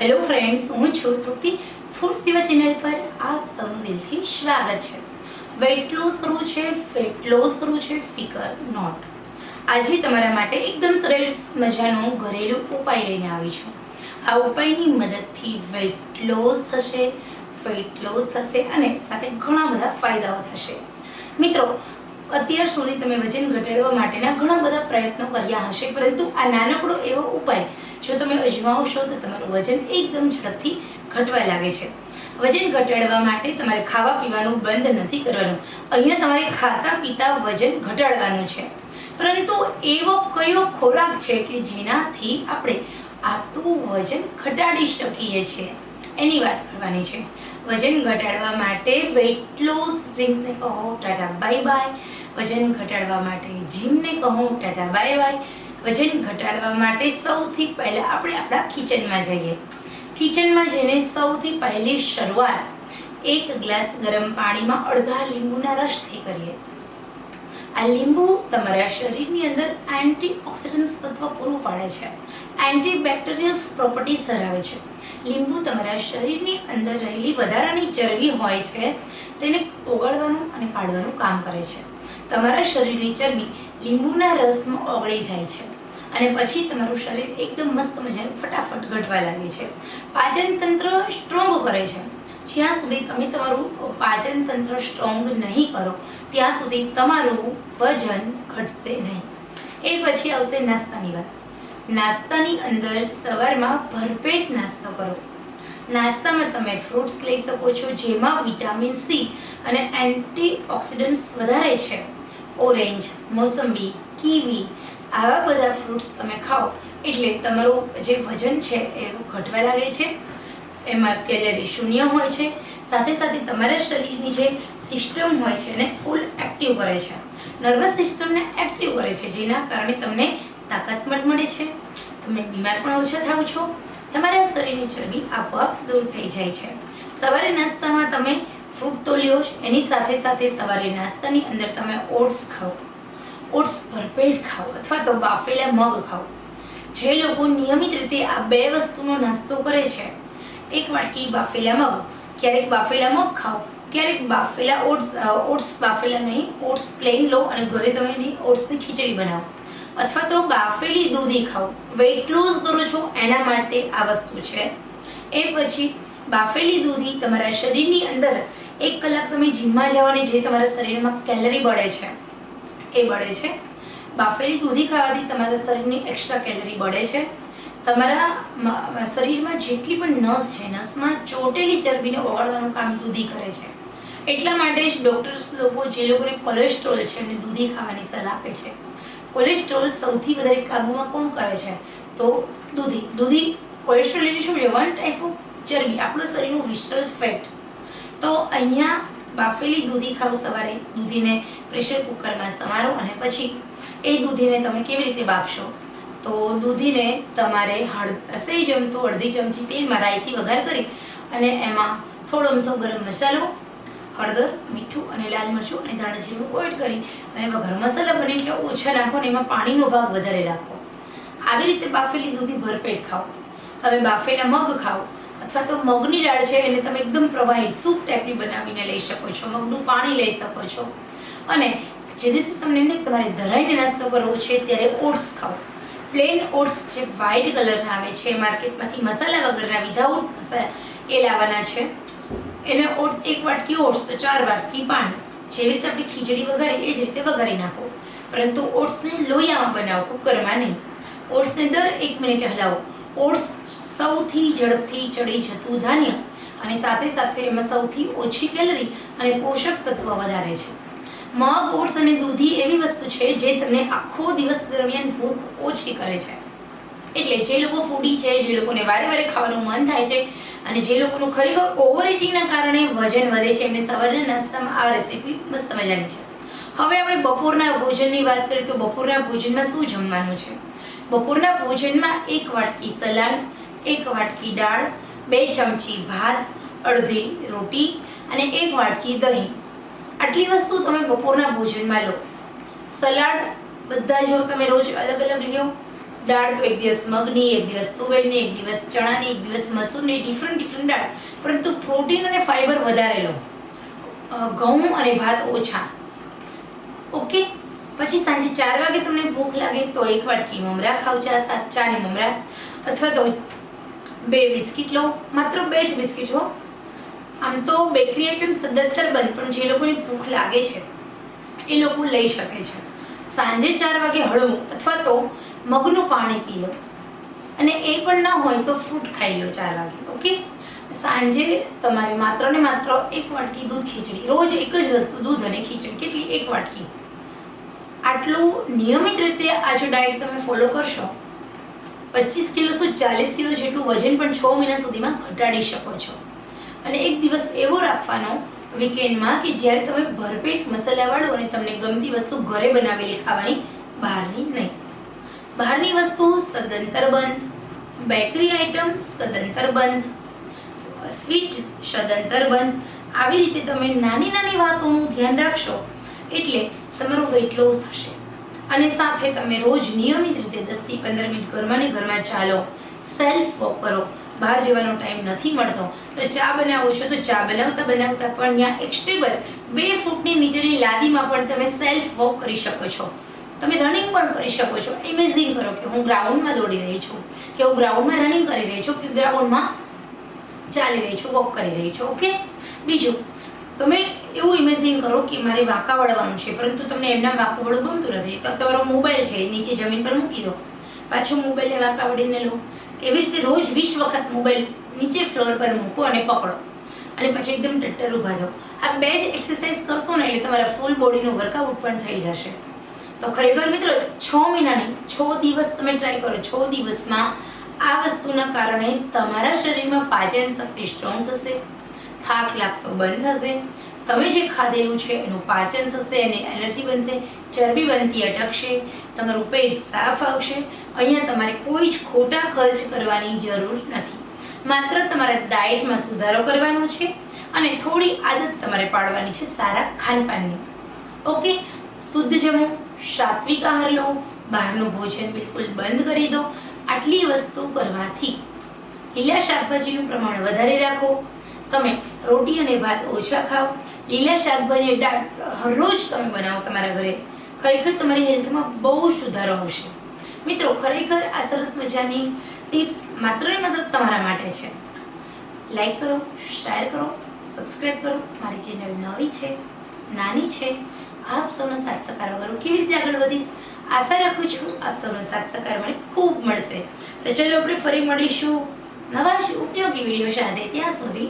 Hello friends હું છું તૃપ્તિ. Food સેવા ચેનલ પર આપ સૌનું દિલથી સ્વાગત છે. વેઇટ લોસ કરવું છે ફેટ લોસ કરવું છે ફિકર નોટ આજે તમારા માટે એકદમ સરસ મજાનો ઘરેલું ઉપાય લઈને આવી છું. આ ઉપાયની મદદથી વેઇટ લોસ થશે ફેટ લોસ થશે અને સાથે ઘણા બધા ફાયદાઓ થશે. મિત્રો અત્યાર સુધી તમે વજન ઘટાડવા માટેના ઘણા બધા પ્રયત્નો કર્યા હશે, પરંતુ આ નાનકડો એવો ઉપાય, જો તમે અજમાવશો તો તમારું વજન એકદમ ઝડપથી ઘટવા લાગે છે. વજન ઘટાડવા માટે તમારે ખાવા પીવાનું બંધ નથી કરવાનું. અહીંયા તમારે ખાતા પીતા વજન ઘટાડવાનું છે. પરંતુ એવો કયો ખોરાક છે કે જેનાથી આપણે આપણું વજન ઘટાડી શકીએ છીએ? એની વાત કરવાની છે. વજન ઘટાડવા માટે વેઇટ લોસ ડ્રિંક્સને કહો, ટાટા બાય બાય વજન ઘટાડવા માટે જીમને કહું, ટાટા, બાય બાય. વજન ઘટાડવા માટે સૌથી પહેલાં આપણે આપણા કિચનમાં જઈએ. કિચનમાં જઈને સૌથી પહેલી શરૂઆત એક ગ્લાસ ગરમ પાણીમાં અડધા લીંબુના રસથી કરીએ. આ લીંબુ તમારા શરીરની અંદર એન્ટીઓક્સિડન્ટ્સ તત્વ પૂરું પાડે છે. એન્ટીબેક્ટેરિયલ્સ પ્રોપર્ટીઝ ધરાવે છે. લીંબુ તમારા શરીરની અંદર રહેલી વધારાની ચરબી હોય છે, તેને ઓગળવાનું અને કાઢવાનું કામ કરે છે. તમારા શરીરની ચરબી લીંબુના રસમાં ઓગળી જાય છે અને પછી તમારું શરીર એકદમ મસ્ત મજાનું ફટાફટ ઘટવા લાગે છે. પાચન તંત્ર સ્ટ્રોંગ કરે છે. જ્યાં સુધી તમે તમારું પાચન તંત્ર સ્ટ્રોંગ નહીં કરો, ત્યાં સુધી તમારું વજન ઘટશે નહીં. એ પછી આવશે નાસ્તાની વાત. નાસ્તાની અંદર સવારમાં ભરપેટ નાસ્તો કરો. નાસ્તામાં તમે ફ્રૂટ્સ લઈ શકો છો, જેમાં વિટામિન સી અને એન્ટીઓક્સિડન્ટ્સ વધારે છે. ઓરેન્જ, મોસંબી, કીવી આવા બધા ફ્રૂટ્સ તમે ખાઓ એટલે તમારું જે વજન છે એ ઘટવા લાગે છે. એમાં કેલરી શૂન્ય હોય છે. સાથે સાથે તમારા શરીરની જે સિસ્ટમ હોય છે એને ફૂલ એક્ટિવ કરે છે. નર્વસ સિસ્ટમને એક્ટિવ કરે છે, જેના કારણે તમને તાકાત પણ મળે છે. તમે બીમાર પણ ઓછા થાવ છો. તમારા શરીરની ચરબી આપોઆપ દૂર થઈ જાય છે. સવારે નાસ્તામાં તમે ફ્રૂટ તો લ્યો જ એની સાથે સાથે સવારે નાસ્તાની અંદર તમે ઓટ્સ ખાઓ. ઓટ્સ ભરપેટ ખાઓ અથવા તો બાફેલા મગ ખાઓ. જે લોકો નિયમિત રીતે આ બે વસ્તુનો નાસ્તો કરે છે, એક વાટકી બાફેલા મગ, ક્યારેક બાફેલા મગ ખાઓ, ક્યારેક બાફેલા ઓટ્સ ઓટ્સ બાફેલા નહીં, ઓટ્સ પ્લેન લો અને ઘરે તમે એની ઓટ્સની ખીચડી બનાવો. અથવા તો બાફેલી દૂધી ખાઓ. વેઇટ લોઝ કરો છો એના માટે આ વસ્તુ છે. એ પછી બાફેલી દૂધી તમારા શરીરની અંદર એક કલાક તમે જીમમાં જવાની જે તમારા શરીરમાં કેલરી બળે છે, એ બળે છે. બાફેલી દૂધી ખાવાથી તમારા શરીરની એક્સ્ટ્રા કેલરી બળે છે. તમારા શરીરમાં જેટલી પણ નસ છે, નસમાં ચોટેલી ચરબીને ઓગાળવાનું કામ દૂધી કરે છે. એટલા માટે જ ડૉક્ટર્સ લોકો જે લોકોને કોલેસ્ટ્રોલ છે એમને દૂધી ખાવાની સલાહ આપે છે. કોલેસ્ટ્રોલ સૌથી વધારે કાબૂમાં કોણ કરે છે? તો દૂધી. દૂધી કોલેસ્ટ્રોલ એટલે શું છે? વન ટાઈપ ઓફ ચરબી. આપણું શરીરનું વિસ્ટલ ફેટ તો અહીંયા બાફેલી દૂધી ખાવ સવારે. દૂધીને પ્રેશર કુકરમાં સમારો અને પછી એ દૂધીને તમે કેવી રીતે બાફશો? તો દૂધીને તમારે હળ સહી જમતું અડધી ચમચી તેલમાં રાઈથી વઘાર કરી અને એમાં થોડો અમથો ગરમ મસાલો, હળદર, મીઠું અને લાલ મરચું અને ધાણા જીરું એડ કરી અને ગરમ મસાલા બને એટલે ઓછા નાખો ને એમાં પાણીનો ભાગ વધારે રાખો. આવી રીતે બાફેલી દૂધી ભરપેટ ખાઓ. તમે બાફેલા મગ ખાઓ અથવા તો મગની દાળ છે એને તમે એકદમ પ્રવાહી, સૂપ ટાઈપની બનાવીને લઈ શકો છો, મગનું પાણી લઈ શકો છો. અને જે દિવસે તમને એમને તમારે ધરાઈને નાસ્તો કરવો છે, ત્યારે ઓટ્સ ખાઓ. પ્લેન ઓટ્સ જે વ્હાઇટ કલરના આવે છે, માર્કેટમાંથી મસાલા વગરના વિધાઉટ મસાલા એ લાવવાના છે. એને ઓટ્સ એક વાટકી ઓટ્સ, તો ચાર વાટકી પાણી. જેવી રીતે આપણે ખીચડી વઘારી એ જ રીતે વઘારી નાખો. પરંતુ ઓટ્સને લોહીયામાં બનાવો, કુકરમાં નહીં. ઓટ્સને દર એક મિનિટે હલાવો. ઓટ્સ સૌથી ઝડપથી ચડી જતું ધાન્ય અને સાથે સાથે એમાં સૌથી ઓછી કેલરી અને પોષક તત્વ વધારે છે. મગ, ઓટ્સ અને દૂધી એવી વસ્તુ છે જે તમને આખો દિવસ દરમિયાન ભૂખ ઓછી કરે છે. એટલે જે લોકો ફૂડી છે, જે લોકોને વારે વારે ખાવાનું મન થાય છે અને જે લોકોનું ખરેખર ઓવર ઇટિંગના કારણે વજન વધે છે, એમને સવારના નાસ્તામાં આ રેસીપી મસ્ત મજાની છે. હવે આપણે બપોરના ભોજનની વાત કરીએ તો બપોરના ભોજનમાં શું જમવાનું છે? બપોરના ભોજનમાં એક વાટકી સલાડ એક વાટકી દાળ, બે ચમચી ભાત, અડધી રોટી અને એક વાટકી દહીં. આટલી વસ્તુ તમે બપોરના ભોજનમાં લો. સલાડ બધા જો તમે રોજ અલગ અલગ લ્યો. દાળ તો એક દિવસ મગની, એક દિવસ તુવેરની, એક દિવસ ચણાની, એક દિવસ મસૂરની ડિફરન્ટ ડિફરન્ટ દાળ. પરંતુ પ્રોટીન અને ફાઈબર વધારે લો. ઘઉં અને ભાત ઓછા. ઓકે? પછી સાંજે ચાર વાગે તમને ભૂખ લાગે તો એક વાટકી મમરા ખાવ, ચા ચા ને મમરા. અથવા તો બે બિસ્કિટ લો. માત્ર બે જ બિસ્કિટ હો. આમ તો બેકરી આઈટમ સદંતર બંધ પણ જે લોકોની ભૂખ લાગે છે, એ લોકો લઈ શકે છે. સાંજે ચાર વાગે હળવું, અથવા તો મગનું પાણી પી લો. અને એ પણ ન હોય તો ફ્રૂટ ખાઈ લો ચાર વાગે ઓકે સાંજે તમારે માત્ર ને માત્ર એક વાટકી દૂધ ખીચડી. રોજ એક જ વસ્તુ, દૂધ અને ખીચડી. કેટલી? એક વાટકી. આટલું નિયમિત રીતે આ જો ડાયટ તમે ફોલો કરશો પચીસ કિલો શું ચાલીસ કિલો જેટલું વજન પણ છ મહિના સુધીમાં ઘટાડી શકો છો. અને એક દિવસ એવો રાખવાનો વીકેન્ડમાં કે જ્યારે તમે ભરપેટ મસાલાવાળો અને તમને ગમતી વસ્તુ ઘરે બનાવેલી ખાવાની બહારની નહીં. બહારની વસ્તુ સદંતર બંધ બેકરી આઇટમ સદંતર બંધ સ્વીટ સદંતર બંધ. આવી રીતે તમે નાની નાની વાતોનું ધ્યાન રાખશો એટલે તમારો વેઇટ લોસ થશે અને સાથે તમે રોજ નિયમિત રીતે દસથી પંદર મિનિટ ઘરમાં ને ઘરમાં ચાલો. સેલ્ફ વોક કરો. બહાર જવાનો ટાઈમ નથી મળતો. તો ચા બનાવો છો તો ચા બનાવતા બનાવતા પણ ત્યાં એક સ્ટેબલ બે ફૂટની નીચેની લાદીમાં પણ તમે સેલ્ફ વોક કરી શકો છો. તમે રનિંગ પણ કરી શકો છો. ઇમેજિન કરો કે હું ગ્રાઉન્ડમાં દોડી રહી છું. કે હું ગ્રાઉન્ડમાં રનિંગ કરી રહી છું કે ગ્રાઉન્ડમાં ચાલી રહી છું વોક કરી રહી છું. ઓકે બીજું તમે એવું ઇમેજિન કરો કે મારે વાંકા વળવાનું છે, પરંતુ તમને એમના વાંકું વળવું ગમતું નથી. તો તમારો મોબાઈલ છે નીચે જમીન પર મૂકી દો. પાછો મોબાઈલને વાંકા વળીને લો. એવી રીતે રોજ વીસ વખત મોબાઈલ નીચે ફ્લોર પર મૂકો અને પકડો. અને પછી એકદમ ટટ્ટર ઊભા થાઓ. આ બે જ એક્સરસાઇઝ કરશો ને એટલે તમારા ફૂલ બોડીનું વર્કઆઉટ પણ થઈ જશે. તો ખરેખર મિત્રો, છ મહિનાની, છ દિવસ તમે ટ્રાય કરો. છ દિવસમાં આ વસ્તુના કારણે તમારા શરીરમાં પાચન શક્તિ સ્ટ્રોંગ થશે. થાક લાગતો બંધ થશે. તમે જે ખાધેલું છે એનું પાચન થશે અને એનર્જી બનશે. ચરબી બનતી અટકશે. તમારું પેટ સાફ આવશે. અહીંયા તમારે કોઈ જ ખોટા ખર્ચ કરવાની જરૂર નથી. માત્ર તમારા ડાયટમાં સુધારો કરવાનો છે અને થોડી આદત તમારે પાડવાની છે સારા ખાનપાનની. ઓકે? શુદ્ધ જમો, સાત્વિક આહાર લો, બહારનું ભોજન બિલકુલ બંધ કરી દો. આટલી વસ્તુ કરવાથી લીલા શાકભાજીનું પ્રમાણ વધારે રાખો. તમે રોટી અને ભાત ઓછા ખાઓ. લીલા શાકભાજી દાળ હરરોજ તમે બનાવો તમારા ઘરે. ખરેખર તમારી હેલ્થમાં બહુ સુધારો આવશે. મિત્રો, ખરેખર આ સરસ મજાની ટિપ્સ માત્ર ને માત્ર તમારા માટે છે. લાઈક કરો, શેર કરો સબસ્ક્રાઈબ કરો. મારી ચેનલ નવી છે, નાની છે, આપ સૌનો સાથ સહકાર વગર કેવી રીતે આગળ વધીશ? આશા રાખું છું આપ સૌનો સાથ સહકાર મને ખૂબ મળશે. તો ચલો આપણે ફરી મળીશું નવા જ ઉપયોગી વીડિયો સાથે. ત્યાં સુધી